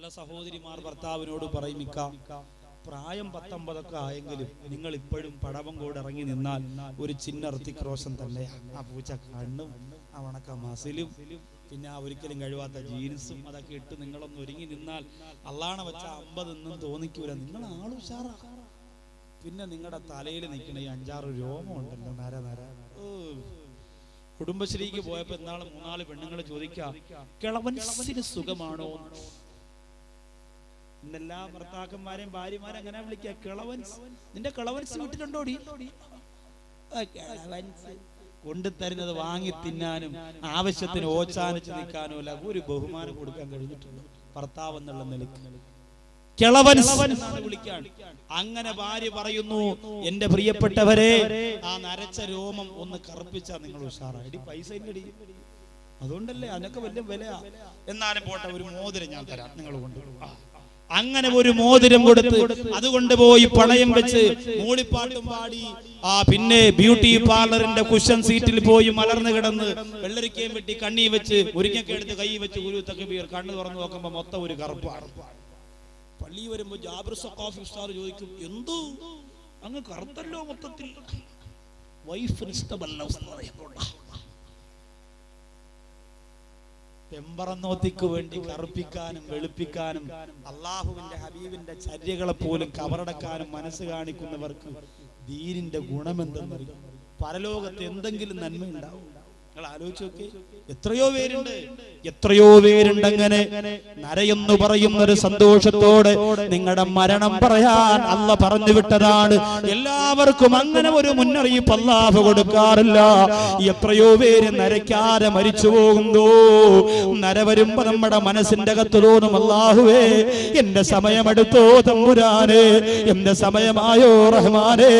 ചില സഹോദരിമാർ ഭർത്താവിനോട് പറയും പ്രായം പത്തൊമ്പതൊക്കെ ആയെങ്കിലും നിങ്ങൾ ഇപ്പോഴും പടവം കൂടെ ഇറങ്ങി നിന്നാൽ ഒരു ചിന്ന ഋത്തിക് തന്നെയാണ്. ആ പൂച്ച കണ്ണും ആ വണക്ക മസിലും പിന്നെ ആ ഒരിക്കലും കഴിവാത്ത ജീൻസും അതൊക്കെ ഇട്ട് നിങ്ങളൊന്ന് ഒരുങ്ങി നിന്നാൽ അള്ളാണ വെച്ച അമ്പതെന്നും തോന്നിക്കൂല. നിങ്ങൾ ആളുഷാറാ പിന്നെ നിങ്ങളുടെ തലയിൽ നിൽക്കണ ഈ അഞ്ചാറ് രോമം ഉണ്ടല്ലോ നര നര. കുടുംബശ്രീക്ക് പോയപ്പോ ഇന്നാൾ മൂന്നാൽ പെണ്ണുങ്ങൾ ചോദിക്കാം കിളവൻ സുഖമാണോ? ഇന്നെല്ലാ ഭർത്താക്കന്മാരെയും ഭാര്യമാരെ അങ്ങനെ വിളിക്കുക കിളവൻസ് നിന്റെ കിളവൻസ് വീട്ടിലുണ്ടോടി കൊണ്ടുതരുന്നത് വാങ്ങി തിന്നാനും ആവശ്യത്തിന് ഓച്ചാനിച്ച് നിൽക്കാനും അല്ല ഒരു ബഹുമാനം കൊടുക്കാൻ കഴിഞ്ഞിട്ടുണ്ട്. ഭർത്താവ് എന്നുള്ള നിലയ്ക്ക് വിളിക്കാണ് അങ്ങനെ ഭാര്യ പറയുന്നു എന്റെ പ്രിയപ്പെട്ടവരെ ആ നരച്ച രോമം ഒന്ന് കറുപ്പിച്ചാ നിങ്ങൾ ഉഷാറായി പൈസ ഇല്ലടി. അതുകൊണ്ടല്ലേ അതിനൊക്കെ വലിയ വിലയാ. എന്നാലും പോട്ടെ ഒരു മോതിരം ഞാൻ തരാം. നിങ്ങൾ കൊണ്ട് അങ്ങനെ ഒരു മോതിരം കൊടുത്ത് അതുകൊണ്ട് പോയി പണയം വെച്ച് മൂളിപ്പാട്ടും പാടി. ആ പിന്നെ ബ്യൂട്ടി പാർലറിന്റെ കുഷൻ സീറ്റിൽ പോയി മലർന്നു കിടന്ന് വെള്ളരിക്കയും വെട്ടി കണ്ണി വെച്ച് ഒരിക്കൽ എടുത്ത് കൈ വെച്ച് ഗുരു തക്കബീർ കണ്ണു തുറന്ന് നോക്കുമ്പോ മൊത്തം ഒരു കറുപ്പാണ്. പള്ളി വരുമ്പോ ജാബിർ ചോദിക്കും എന്തോ? അങ്ങ് കറുത്തല്ലോ മൊത്തത്തിൽ? വൈഫ് ഇഷ്ടമല്ല ഉസ്താദേ, അതുകൊണ്ടാ. പെമ്പറന്നോത്തിക്ക് വേണ്ടി കറുപ്പിക്കാനും വെളുപ്പിക്കാനും അള്ളാഹുവിന്റെ ഹബീബിന്റെ ചര്യകളെ പോലും കവറടക്കാനും മനസ്സ് കാണിക്കുന്നവർക്ക് ദീനിന്റെ ഗുണമെന്തെന്നറിയും? പരലോകത്ത് എന്തെങ്കിലും നന്മ നിങ്ങൾ ആലോചിച്ച് നോക്കി എത്രയോ പേരുണ്ട്. എത്രയോ പേരുണ്ട് അങ്ങനെ നരയെന്ന് പറയുന്ന ഒരു സന്തോഷത്തോടെ നിങ്ങളുടെ മരണം പറയാൻ അല്ല പറഞ്ഞു വിട്ടതാണ്. എല്ലാവർക്കും അങ്ങനെ ഒരു മുന്നറിയിപ്പ് അല്ലാഹ് കൊടുക്കാറില്ല. എത്രയോ പേര് നരയ്ക്കാതെ മരിച്ചു പോകുന്നോ. നര വരുമ്പോ നമ്മുടെ മനസ്സിന്റെ അകത്ത് തോന്നും അല്ലാഹുവേ എന്റെ സമയമെടുത്തോ തമ്പുരാനെ എന്റെ സമയമായോ റഹ്മാനെ.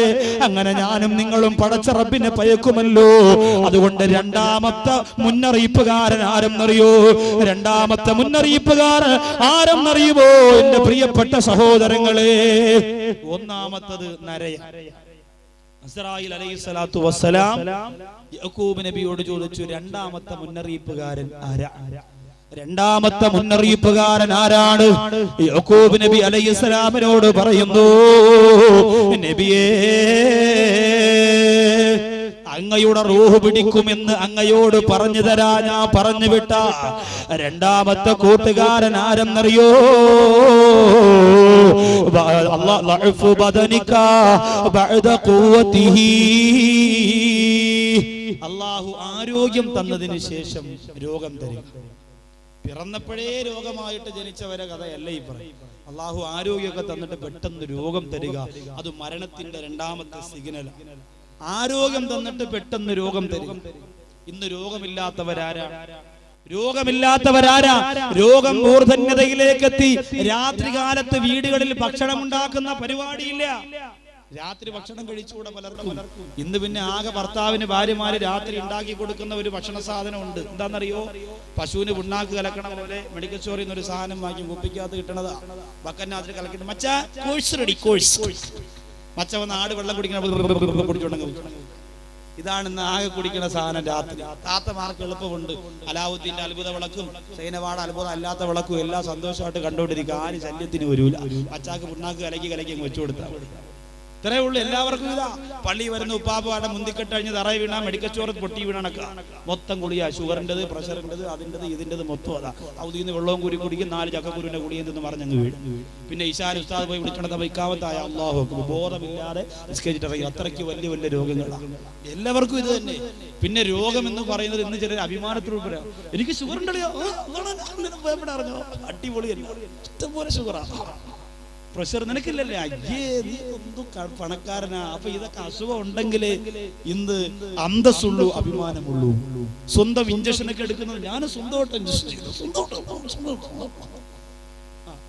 അങ്ങനെ ഞാനും നിങ്ങളും പടച്ച റബ്ബിനെ പയക്കുമല്ലോ. അതുകൊണ്ട് രണ്ടാമത്തെ മുന്നറിയിപ്പുകാരൻ ആരെന്നറിയോ? രണ്ടാമത്തെ മുന്നറിയിപ്പുകാരൻ ആരെന്നറിയുമോ എന്റെ പ്രിയപ്പെട്ട സഹോദരങ്ങളെ ഒന്നാമത്തത് നരയ അസ്രായിൽ അലൈഹി സ്വലാത്തു വസ്സലാം നബിയോട് ചോദിച്ചു രണ്ടാമത്തെ മുന്നറിയിപ്പുകാരൻ ആരാ? രണ്ടാമത്തെ മുന്നറിയിപ്പുകാരൻ ആരാണ്? യക്കൂബ് നബി അലൈഹി സ്വലാമിനോട് പറയുന്നു നബിയേ അങ്ങയുടെ റൂഹ് പിടിക്കുമെന്ന് അങ്ങയോട് പറഞ്ഞു തരാ ഞാൻ പറഞ്ഞു വിട്ട. രണ്ടാമത്തെ കൂട്ടുകാരൻ ആരെന്നറിയോ. അള്ളാഹു ആരോഗ്യം തന്നതിന് ശേഷം രോഗം തരും. പിറന്നപ്പോഴേ രോഗമായിട്ട് ജനിച്ചവരെ കഥയല്ല ഈ പറയും അള്ളാഹു ആരോഗ്യമൊക്കെ തന്നിട്ട് പെട്ടെന്ന് രോഗം തരിക. അത് മരണത്തിന്റെ രണ്ടാമത്തെ സിഗ്നലാണ് ആരോഗ്യം തന്നിട്ട് പെട്ടെന്ന് രോഗം തരും. ഇന്ന് രോഗമില്ലാത്തവരാരാ? രോഗമില്ലാത്തവരാരാ? രോഗം മൂർധന്യതയിലേക്ക് എത്തി രാത്രി കാലത്ത് വീടുകളിൽ ഭക്ഷണം ഉണ്ടാക്കുന്ന പരിപാടിയില്ല. രാത്രി ഭക്ഷണം കഴിച്ചുകൂടെ പലർക്കും. ഇന്ന് പിന്നെ ആകെ ഭർത്താവിന് ഭാര്യമാര് രാത്രി ഉണ്ടാക്കി കൊടുക്കുന്ന ഒരു ഭക്ഷണ സാധനം ഉണ്ട് എന്താണെന്നറിയോ പശുവിന് പുണ്ണാക്ക് കലക്കണ. പോലെ മെഡിക്കൽ സ്റ്റോറിൽ നിന്ന് ഒരു സാധനം വാങ്ങി കുപ്പിക്കകത്ത് കിട്ടണതാ. രാത്രി കലക്കിട്ട് മച്ചാ കോഴ്സ് റെഡി കോഴ്സ് മച്ച വന്ന് ആട് വെള്ളം കുടിക്കണം ഇതാണ് ഇന്ന് ആകെ കുടിക്കുന്ന സാധനം രാത്രി താത്തമാർക്ക് എളുപ്പമുണ്ട് അലാവുദ്ദീന്റെ അത്ഭുത വിളക്കും സൈനവാട് അത്ഭുതം അല്ലാത്ത വിളക്കും എല്ലാം സന്തോഷമായിട്ട് കണ്ടുകൊണ്ടിരിക്കുക ആര് ശല്യത്തിന് വരൂല അച്ചാക്ക് പുണ്ണാക്ക് കലക്കി കലക്കി അങ്ങ് വെച്ചു കൊടുത്താൽ. ഇത്രേ ഉള്ളൂ എല്ലാവർക്കും ഇതാ. പള്ളി വരുന്ന ഉപ്പാപ്പാടെ മുന്തിക്കെട്ട് കഴിഞ്ഞ് തറ വീണ മെഡിക്കൽ സ്റ്റോറിൽ പൊട്ടി വീണണക്ക. മൊത്തം കുളിയാ ഷുഗറിന്റെത് പ്രഷറിന്റെത് അതിന്റെത് ഇതിന്റെത് മൊത്തം അതാ. ഔദിയിൽ നിന്ന് വെള്ളവും കുരി കുടിക്കും നാല് ചക്കക്കുരുവിന്റെ കുടി നിന്ന് പറഞ്ഞങ്ങ് വീഴും. പിന്നെ ഇഷാൻ ഉസ്താദ് പോയി വിളിച്ചോണ്ട വൈക്കാമത്തായ അള്ളാഹു. ബോധമില്ലാതെ നിസ്കരിച്ചിട്ട് ഇറങ്ങി. അത്രയ്ക്ക് വലിയ വലിയ രോഗങ്ങളാണ് എല്ലാവർക്കും ഇത് തന്നെ. പിന്നെ രോഗം എന്ന് പറയുന്നത് ഇന്ന് ചില അഭിമാനത്തോട് പറയാം എനിക്ക് ഷുഗർ ഉണ്ടല്ലോ അടിപൊളിയല്ല? ഇഷ്ടംപോലെ ഷുഗറാ. പ്രഷർ നിനക്കില്ലല്ലേ? അയ്യേ നീ ഒന്നും പണക്കാരനാ? അപ്പൊ ഇതൊക്കെ അസുഖം ഉണ്ടെങ്കിലേ ഇന്ന് അന്തസ്സുള്ളൂ അഭിമാനമുള്ളൂ. സ്വന്തം ഇഞ്ചക്ഷൻ ഒക്കെ എടുക്കുന്നത് ഞാൻ സ്വന്തമായിട്ട്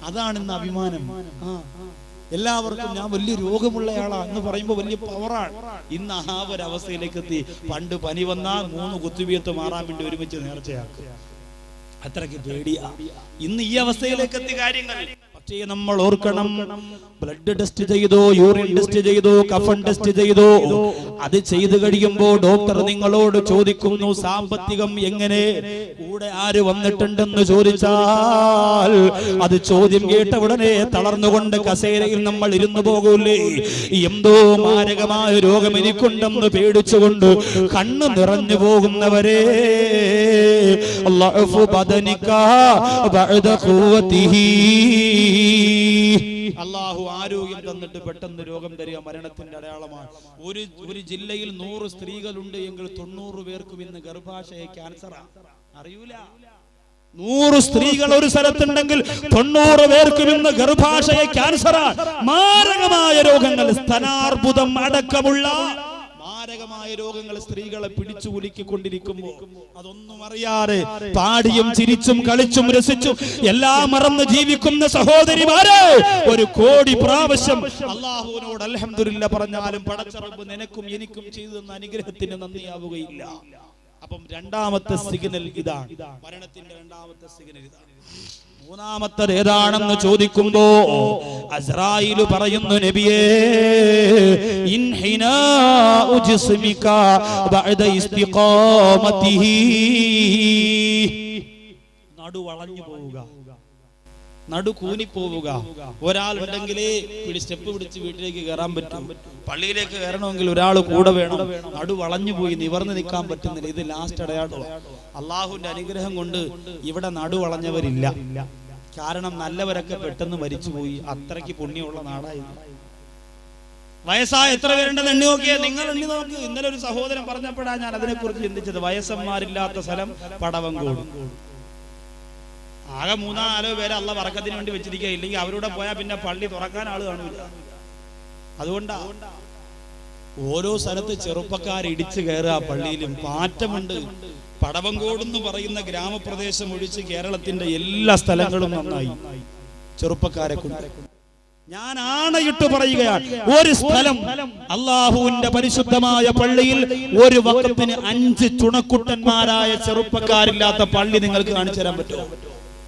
അതാണ് ഇന്ന് അഭിമാനം. എല്ലാവർക്കും ഞാൻ വലിയ രോഗമുള്ളയാളാ എന്ന് പറയുമ്പോൾ വലിയ പവറാണ് ഇന്ന് ആ ഒരു അവസ്ഥയിലേക്ക് എത്തി പണ്ട് പനി വന്നാൽ മൂന്ന് കുത്തുവിയത്ത് മാറാൻ വേണ്ടി ഒരുമിച്ച് നേർച്ചയാക്കുക അത്രയ്ക്ക് പേടിയാ. ഇന്ന് ഈ അവസ്ഥയിലേക്ക് എത്തി കാര്യങ്ങൾ. പക്ഷേ നമ്മൾ ഓർക്കണം. ബ്ലഡ് ടെസ്റ്റ് ചെയ്തോ യൂറിൻ ടെസ്റ്റ് ചെയ്തോ കഫൺ ടെസ്റ്റ് ചെയ്തോ അത് ചെയ്തു കഴിയുമ്പോ ഡോക്ടർ നിങ്ങളോട് ചോദിക്കുന്നു സാമ്പത്തികം എങ്ങനെ? കൂടെ ആര് വന്നിട്ടുണ്ടെന്ന് ചോദിച്ചാൽ അത് ചോദ്യം കേട്ട ഉടനെ തളർന്നുകൊണ്ട് കസേരയിൽ നമ്മൾ ഇരുന്നു പോകൂലേ? എന്തോ മാരകമായ രോഗം എനിക്കുണ്ടെന്ന് പേടിച്ചുകൊണ്ട് കണ്ണു നിറഞ്ഞു പോകുന്നവരെ അല്ലാഹു ബദനിക ബഅദ ഖുവതിഹി അള്ളാഹു ആരോഗ്യം തന്നിട്ട് പെട്ടെന്ന് രോഗം തരിക മരണത്തിന്റെ അടയാളമാണ്. ഒരു ഒരു ജില്ലയിൽ നൂറ് സ്ത്രീകളുണ്ട് എങ്കിൽ തൊണ്ണൂറ് പേർക്കും ഇന്ന് ഗർഭാശയ ക്യാൻസറാ. അറിയൂല. നൂറ് സ്ത്രീകൾ ഒരു സ്ഥലത്തുണ്ടെങ്കിൽ തൊണ്ണൂറ് പേർക്കും ഇന്ന് ഗർഭാശയ ക്യാൻസറാണ് മാരകമായ രോഗങ്ങൾ. സ്തനാർബുദം അടക്കമുള്ള മാരകമായ രോഗങ്ങൾ സ്ത്രീകളെ പിടിച്ചു ഉലിക്കൊണ്ടിരിക്കുമ്പോ അതൊന്നും അറിയാതെ പാടിയും ചിരിച്ചും കളിച്ചും രസിച്ചും എല്ലാം മറന്ന് ജീവിക്കുന്ന സഹോദരിമാരെ ഒരു കോടി പ്രാവശ്യം അള്ളാഹുവിനോട് അൽഹംദുലില്ല പറഞ്ഞാലും പടച്ചറമ്പ് നിനക്കും എനിക്കും ചെയ്തു തന്ന അനുഗ്രഹത്തിന് നന്ദിയാവുകയില്ല. അപ്പം രണ്ടാമത്തെ സിഗ്നൽ ഇതാണ്. മരണത്തിന്റെ രണ്ടാമത്തെ സിഗ്നൽ ഇതാണ്. മൂന്നാമത്തത് ഏതാണെന്ന് ചോദിക്കുമ്പോ അസ്രായിൽ പറയുന്നു നബിയേ നടുവളഞ്ഞു പോവുക. നടു ഒരാൾ ഒരാളുണ്ടെങ്കിലേ സ്റ്റെപ്പ് പിടിച്ച് വീട്ടിലേക്ക് കയറാൻ പറ്റും. പള്ളിയിലേക്ക് കയറണമെങ്കിൽ ഒരാൾ കൂടെ വേണം. നടു വളഞ്ഞു പോയി നിവർന്നു നിൽക്കാൻ പറ്റുന്നില്ല. ഇത് ലാസ്റ്റ് അടയാളം അള്ളാഹുവിന്റെ അനുഗ്രഹം കൊണ്ട് ഇവിടെ നടു വളഞ്ഞവരില്ല. കാരണം നല്ലവരൊക്കെ പെട്ടെന്ന് മരിച്ചുപോയി. അത്രയ്ക്ക് പുണ്യമുള്ള നാടായി. വയസ്സായ എത്ര പേരുണ്ടെന്ന് എണ്ണി നോക്കിയേ. നിങ്ങൾ എണ്ണി നോക്ക്. ഇന്നലെ ഒരു സഹോദരൻ പറഞ്ഞപ്പോഴാണ് ഞാൻ അതിനെക്കുറിച്ച് ചിന്തിച്ചത്. വയസ്സന്മാരില്ലാത്ത സ്ഥലം പടവങ്കോട് ആകെ മൂന്നോ നാലോ പേരെ അള്ള വറക്കത്തിന് വേണ്ടി വെച്ചിരിക്കുക ഇല്ലെങ്കിൽ അവരുടെ പോയാൽ പിന്നെ പള്ളി തുറക്കാൻ ആൾ കാണൂല അതുകൊണ്ടാ ഓരോ സ്ഥലത്ത് ചെറുപ്പക്കാർ ഇടിച്ചു കയറുക പള്ളിയിലും. പാറ്റമുണ്ട് പടവങ്കോട് എന്ന് പറയുന്ന ഗ്രാമപ്രദേശം ഒഴിച്ച് കേരളത്തിന്റെ എല്ലാ സ്ഥലങ്ങളും നന്നായി. ചെറുപ്പക്കാരെ കൊണ്ട്. ഞാൻ ആണയിട്ട് പറയുകയാണ് ഒരു സ്ഥലം അള്ളാഹുവിന്റെ പരിശുദ്ധമായ പള്ളിയിൽ ഒരു വക്കത്തിന് അഞ്ച് ചുണക്കുട്ടന്മാരായ ചെറുപ്പക്കാരില്ലാത്ത പള്ളി നിങ്ങൾക്ക് കാണിച്ചു തരാൻ പറ്റുമോ?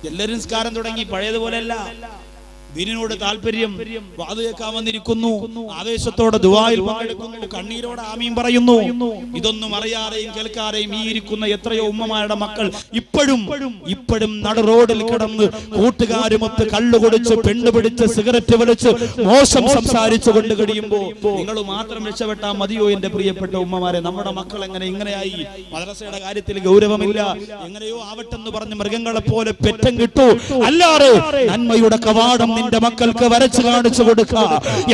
എല്ലാവരും നിസ്കാരം തുടങ്ങി പഴയതുപോലെയല്ല. ദീനിനോട് താല്പര്യം വാത് കേൾക്കാൻ വന്നിരിക്കുന്നു. ആവേശത്തോടെ ദുബായിൽ പങ്കെടുക്കുന്നു. കണ്ണീരോടെ ആമീൻ പറയുന്നു. ഇതൊന്നും അറിയാതെയും കേൾക്കാതെയും ഈ ഇരിക്കുന്ന എത്രയോ ഉമ്മമാരുടെ മക്കൾ ഇപ്പോഴും ഇപ്പോഴും നട റോഡിൽ കിടന്ന് കൂട്ടുകാരുമൊത്ത് കള്ളു പെണ്ണുപിടിച്ച് പെണ്ണ് പിടിച്ച് സിഗരറ്റ് വലിച്ച് മോശം സംസാരിച്ചു കൊണ്ട് കഴിയുമ്പോ നിങ്ങൾ മാത്രം രക്ഷപ്പെട്ടാ മതിയോ എന്റെ പ്രിയപ്പെട്ട ഉമ്മമാരെ? നമ്മുടെ മക്കൾ എങ്ങനെ ഇങ്ങനെയായി? മദ്രസയുടെ കാര്യത്തിൽ ഗൗരവമില്ല. എങ്ങനെയോ ആവട്ടെന്ന് പറഞ്ഞ് മൃഗങ്ങളെ പോലെ പെറ്റം കിട്ടു. അല്ലാതെ നന്മയുടെ കവാടം നിന്റെ മക്കൾക്ക് വരച്ചു കാണിച്ചു കൊടുക്ക.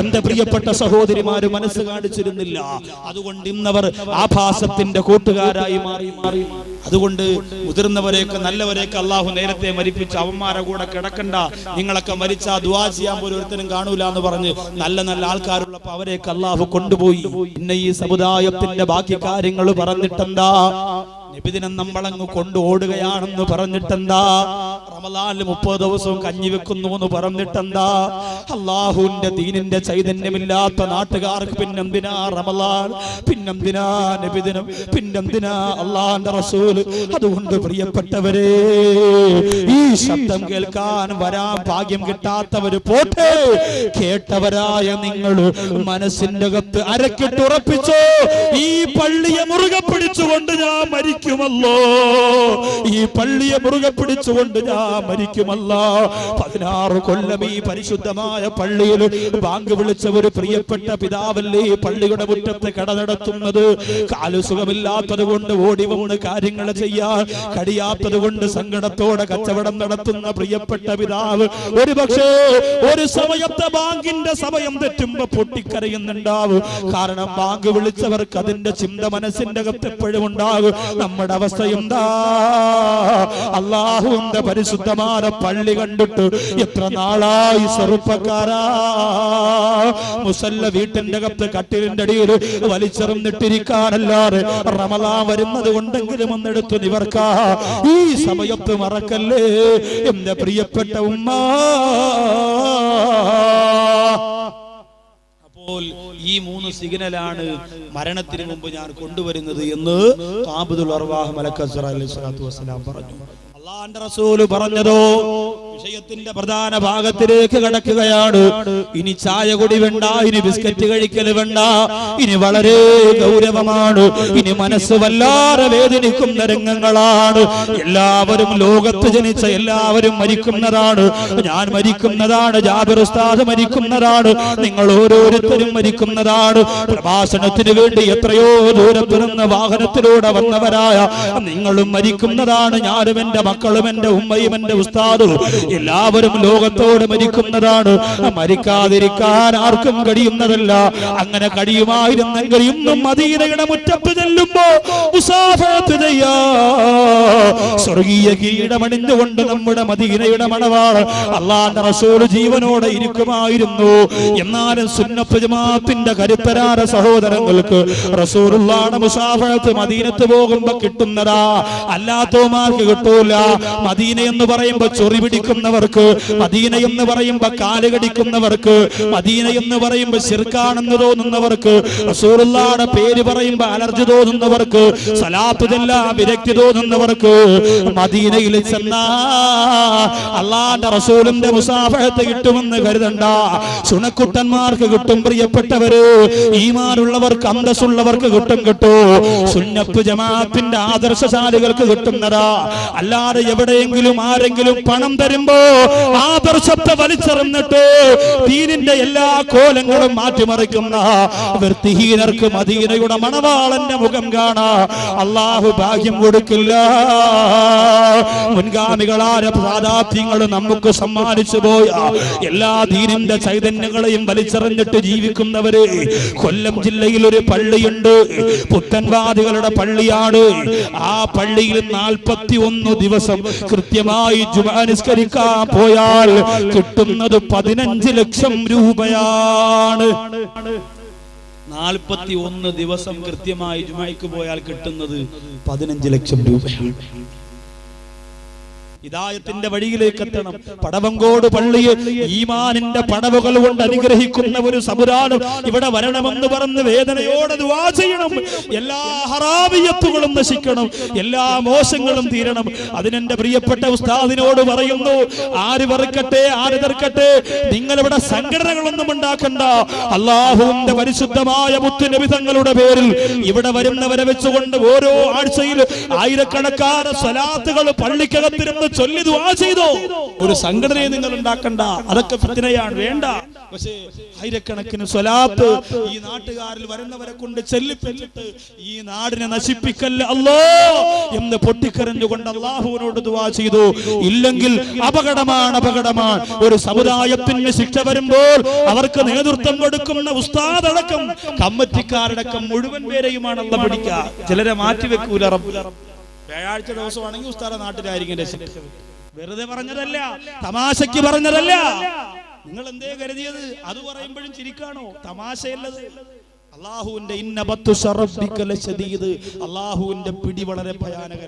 എന്റെ പ്രിയപ്പെട്ട സഹോദരിമാര് മനസ്സ് കാണിച്ചിരുന്നില്ല. അതുകൊണ്ട് ഇന്നവർ ആഭാസത്തിന്റെ കൂട്ടുകാരായി മാറി മാറി അതുകൊണ്ട് മുതിർന്നവരെയൊക്കെ നല്ലവരെയൊക്കെ അള്ളാഹു നേരത്തെ മരിപ്പിച്ച് അവന്മാരെ കൂടെ കിടക്കണ്ട. നിങ്ങളൊക്കെ മരിച്ചാ ദുവാ ചെയ്യാൻ പോലും ഒരുത്തനും കാണൂല എന്ന് പറഞ്ഞ് നല്ല നല്ല ആൾക്കാരുള്ളപ്പോ അവരെയൊക്കെ അള്ളാഹു കൊണ്ടുപോയി. പിന്നെ ഈ സമുദായത്തിന്റെ ബാക്കി കാര്യങ്ങൾ പറഞ്ഞിട്ടെന്താ? നിബിദിനം നമ്മളങ്ങ് കൊണ്ടു ഓടുകയാണെന്ന് പറഞ്ഞിട്ടെന്താ? റമലാലിൽ മുപ്പത് ദിവസവും കഞ്ഞി വെക്കുന്നു എന്ന് പറഞ്ഞിട്ടെന്താ? അള്ളാഹുവിന്റെ ദീനിന്റെ ചൈതന്യമില്ലാത്ത നാട്ടുകാർക്ക് പിന്നെന്തിനാ റമലാൻ പിന്നെന്തിനാ നബിദിനം? പിന്നെന്തിനാ അള്ളാഹിന്റെ റസൂൽ അതുകൊണ്ട് പ്രിയപ്പെട്ടവരെ ഈ ശബ്ദം കേൾക്കാൻ വരാൻ ഭാഗ്യം കിട്ടാത്തവര് പോട്ടെ. കേട്ടവരായ നിങ്ങൾ മനസ്സിന്റെ അകത്ത് അരക്കിട്ടുറപ്പിച്ചോ. ഈ പള്ളിയെ മുറുകെ പിടിച്ചുകൊണ്ട് ഞാൻ മരിക്കുമല്ലോ. ഈ പള്ളിയെ മുറുകെ പിടിച്ചുകൊണ്ട് ഞാൻ മരിക്കുമല്ലോ. പതിനാറ് കൊല്ലം ഈ പരിശുദ്ധമായ പള്ളിയിൽ ബാങ്ക് വിളിച്ച ഒരു പ്രിയപ്പെട്ട പിതാവല്ലേ ഈ പള്ളിയുടെ മുറ്റത്ത് കട നടത്തുന്നത് കാലു സുഖമില്ലാത്തത് കൊണ്ട് ഓടി വന്ന് കാര്യങ്ങൾ ചെയ്യാൻ കഴിയാത്തത് കൊണ്ട് സങ്കടത്തോടെ കച്ചവടം നടത്തുന്ന പ്രിയപ്പെട്ട പിതാവ് ഒരു പക്ഷേ ഒരു സമയത്തെ ബാങ്കിന്റെ സമയം തെറ്റുമ്പോ പൊട്ടിക്കരയുന്നുണ്ടാവും. കാരണം ബാങ്ക് വിളിച്ചവർക്ക് അതിന്റെ ചിന്ത മനസ്സിന്റെ അകത്ത് എപ്പോഴും ഉണ്ടാകും. നമ്മുടെ അവസ്ഥ എന്താ? അള്ളാഹുവിന്റെ പരിശുദ്ധമായ പള്ളി കണ്ടിട്ട് എത്ര നാളായി ചെറുപ്പക്കാരാ? മുസല്ല വീട്ടിന്റെ അകത്ത് കട്ടിലിന്റെ അടിയിൽ വലിച്ചെറിഞ്ഞിട്ടിരിക്കാനല്ലാതെ റമലാ വരുന്നത് കൊണ്ടെങ്കിലും ഒന്നെടുത്ത് നിവർക്കാ. ഈ സമയത്ത് മറക്കല്ലേ? എന്റെ പ്രിയപ്പെട്ട ഉമ്മാ. അപ്പോൾ ഈ മൂന്ന് സിഗ്നലാണ് മരണത്തിന് മുമ്പ് ഞാൻ കൊണ്ടുവരുന്നത് എന്ന് കാബുദുൽ അർവാഹ് മലക്കസർ അലൈഹി സ്വലാത്തു വസ്സലാം പറഞ്ഞു. അള്ളാന്റെ റസൂൽ പറഞ്ഞതോ വിഷയത്തിന്റെ പ്രധാന ഭാഗത്തിലേക്ക് കടക്കുകയാണ്. ഇനി ചായ കുടി വേണ്ട ഇനി ബിസ്ക്കറ്റ് കഴിക്കൽ വേണ്ട. ഇനി വളരെ ഗൗരവമാണ്. ഇനി മനസ്സ് വല്ലാതെ വേദനിക്കുന്ന രംഗങ്ങളാണ്. എല്ലാവരും ലോകത്ത് ജനിച്ച എല്ലാവരും മരിക്കുന്നതാണ്. ഞാൻ മരിക്കുന്നതാണ് ജാബിർ ഉസ്താദ് മരിക്കുന്നതാണ്. നിങ്ങൾ ഓരോരുത്തരും മരിക്കുന്നതാണ്. പ്രഭാഷണത്തിന് വേണ്ടി എത്രയോ ദൂരത്തു നിന്ന് വാഹനത്തിലൂടെ വന്നവരായ നിങ്ങളും മരിക്കുന്നതാണ്. ഞാനും എന്റെ മക്കളും എന്റെ ഉമ്മയും എന്റെ ഉസ്താദും എല്ലാവരും ലോകത്തോട് മരിക്കുന്നതാണ്. മരിക്കാതിരിക്കാൻ ആർക്കും കഴിയുന്നതല്ല. അങ്ങനെ കഴിയുമായിരുന്നെങ്കിൽ ഇന്നും മദീനയുടെ മുറ്റത്ത് ചെല്ലുമ്പോ സ്വർഗീയ കിരീടമണിഞ്ഞുകൊണ്ട് നമ്മുടെ മദീനയുടെ മണവാൾ അള്ളാന്റെ റസൂൽ ജീവനോടെ ഇരിക്കുമായിരുന്നു. എന്നാലും സുന്നത്ത് ജമാഅത്തിന്റെ കരുത്തരാര സഹോദരങ്ങൾക്ക് റസൂറുള്ളാടെ മുസാഫത്ത് മദീനത്ത് പോകുമ്പോ കിട്ടുന്നതാ. അല്ലാത്തവന്മാർക്ക് കിട്ടൂല. മദീന എന്ന് പറയുമ്പോ ചൊറി പിടിക്കുന്നവർക്ക് മദീന എന്ന് പറയുമ്പോ കാലുകടിക്കുന്നവർക്ക് മദീന എന്ന് പറയുമ്പോ ശിർക്കാണെന്ന് തോന്നുന്നവർക്ക് റസൂറുള്ളാടെ പേര് പറയുമ്പോ അലർജി തോന്നുന്നവർക്ക് സലാത്ത് ചെല്ലാ വിരക്തി തോന്നുന്നവർക്ക് മദീനയിൽ ചെന്നാ അള്ളാന്റെ റസൂലിന്റെ മുസാഫഹത്ത് കിട്ടുമെന്ന് കരുതണ്ട. സുണക്കുട്ടന്മാർക്ക് കിട്ടും പ്രിയപ്പെട്ടവര്. ഈമാനുള്ളവർക്ക് അന്തസ്സുള്ളവർക്ക് കിട്ടും കിട്ടൂ. സുന്നത്ത് ജമാഅത്തിന്റെ ആദർശശാലികൾക്ക് കിട്ടുന്നതാ. അല്ലാതെ എവിടെയെങ്കിലും ആരെങ്കിലും പണം തരുമ്പോ ആദർശത്തെ വലിച്ചെറിഞ്ഞിട്ട് ദീനിന്റെ എല്ലാ കോലങ്ങളും മാറ്റിമറിക്കുന്ന വൃത്തിഹീനർക്ക് മദീനയുടെ മണവാളന്റെ മുഖം കാണാ. അള്ളാഹു ഭാഗ്യം കൊടുക്കില്ല. മുൻഗാമികളായ പ്രാതാപ്യങ്ങൾ നമുക്ക് സമ്മാനിച്ചു പോയ എല്ലാ ദീനിന്റെ ചൈതന്യങ്ങളെയും വലിച്ചെറിഞ്ഞിട്ട് ജീവിക്കുന്നവര് കൊല്ലം ജില്ലയിൽ ഒരു പള്ളിയുണ്ട്. പുത്തൻവാദികളുടെ പള്ളിയാണ്. ആ പള്ളിയിൽ നാൽപ്പത്തി ഒന്ന് ദിവസം കൃത്യമായി ജുമാനിസ്കരിക്കാൻ പോയാൽ കിട്ടുന്നത് പതിനഞ്ച് ലക്ഷം രൂപയാണ്. നാൽപ്പത്തി ഒന്ന് ദിവസം കൃത്യമായി ജുമായിക്ക് പോയാൽ കിട്ടുന്നത് പതിനഞ്ച് ലക്ഷം രൂപയാണ്. ഹിദായത്തിന്റെ വഴിയിലേക്ക് എത്തണം. പടവങ്കോട് പള്ളിയെ ഈമാനിന്റെ പടവുകൾ കൊണ്ട് അനുഗ്രഹിക്കുന്ന ഒരു സമുരാണ് ഇവിടെ വരണമെന്ന് പറഞ്ഞ് വേദനയോടെ ദുആ ചെയ്യണം. എല്ലാ ഹറാമിയത്തുകളും നശിക്കണം. എല്ലാ മോശങ്ങളും തീരണം. അതിനെന്റെ പ്രിയപ്പെട്ട ഉസ്താദിനോട് പറയുന്നു ആര് വെറുക്കട്ടെ ആര് തെറുക്കട്ടെ നിങ്ങൾ ഇവിടെ സംഘടനകളൊന്നും ഉണ്ടാക്കണ്ട. അള്ളാഹുവിന്റെ പരിശുദ്ധമായ മുത്തുനിബിധങ്ങളുടെ പേരിൽ ഇവിടെ വരുന്നവരെ വെച്ചുകൊണ്ട് ഓരോ ആഴ്ചയിൽ ആയിരക്കണക്കാന സ്വലാത്തുകൾ പള്ളിക്കകത്തിരുന്ന് ചൊല്ലി ദുആ ചെയ്തോ. ഒരു സംഘടനയെ നിങ്ങൾ ഉണ്ടാക്കണ്ട. അതൊക്കെ ഫിത്തിനയാണ് വേണ്ട. പക്ഷേ ആയിരക്കണക്കിന് സ്വലാത്ത് ഈ നാട്ടുകാരിൽ വരുന്നവരെ കൊണ്ട് ചെല്ലിപ്പിച്ചിട്ട് ഈ നാടിനെ നശിപ്പിക്കല്ല അല്ലോ എന്ന് പൊട്ടിക്കരഞ്ഞുകൊണ്ട് അള്ളാഹുവിനോട് ദുവാ ചെയ്തു. ഇല്ലെങ്കിൽ അപകടമാണ് അപകടമാണ്. ഒരു സമുദായത്തിന് ശിക്ഷ വരുമ്പോൾ അവർക്ക് നേതൃത്വം കൊടുക്കുന്ന ഉസ്താദ് ഉസ്താദടക്കം കമ്മറ്റിക്കാരടക്കം മുഴുവൻ പേരെയുമാണ് അള്ള പിടിക്കുക. ചിലരെ മാറ്റിവെക്കൂല റബ്ബ്. വ്യാഴാഴ്ച ദിവസമാണെങ്കിൽ ഉസ്താദ നാട്ടിലായിരിക്കും രക്ഷ. വെറുതെ പറഞ്ഞതല്ല. തമാശയ്ക്ക് പറഞ്ഞതല്ല. നിങ്ങൾ എന്തേ കരുതിയത്? അത് പറയുമ്പോഴും ചിരിക്കാണോ? തമാശയല്ലത്. അള്ളാഹുവിന്റെ ഇന്നബത്തു അള്ളാഹുവിന്റെ പിടി വളരെ ഭയാനകര.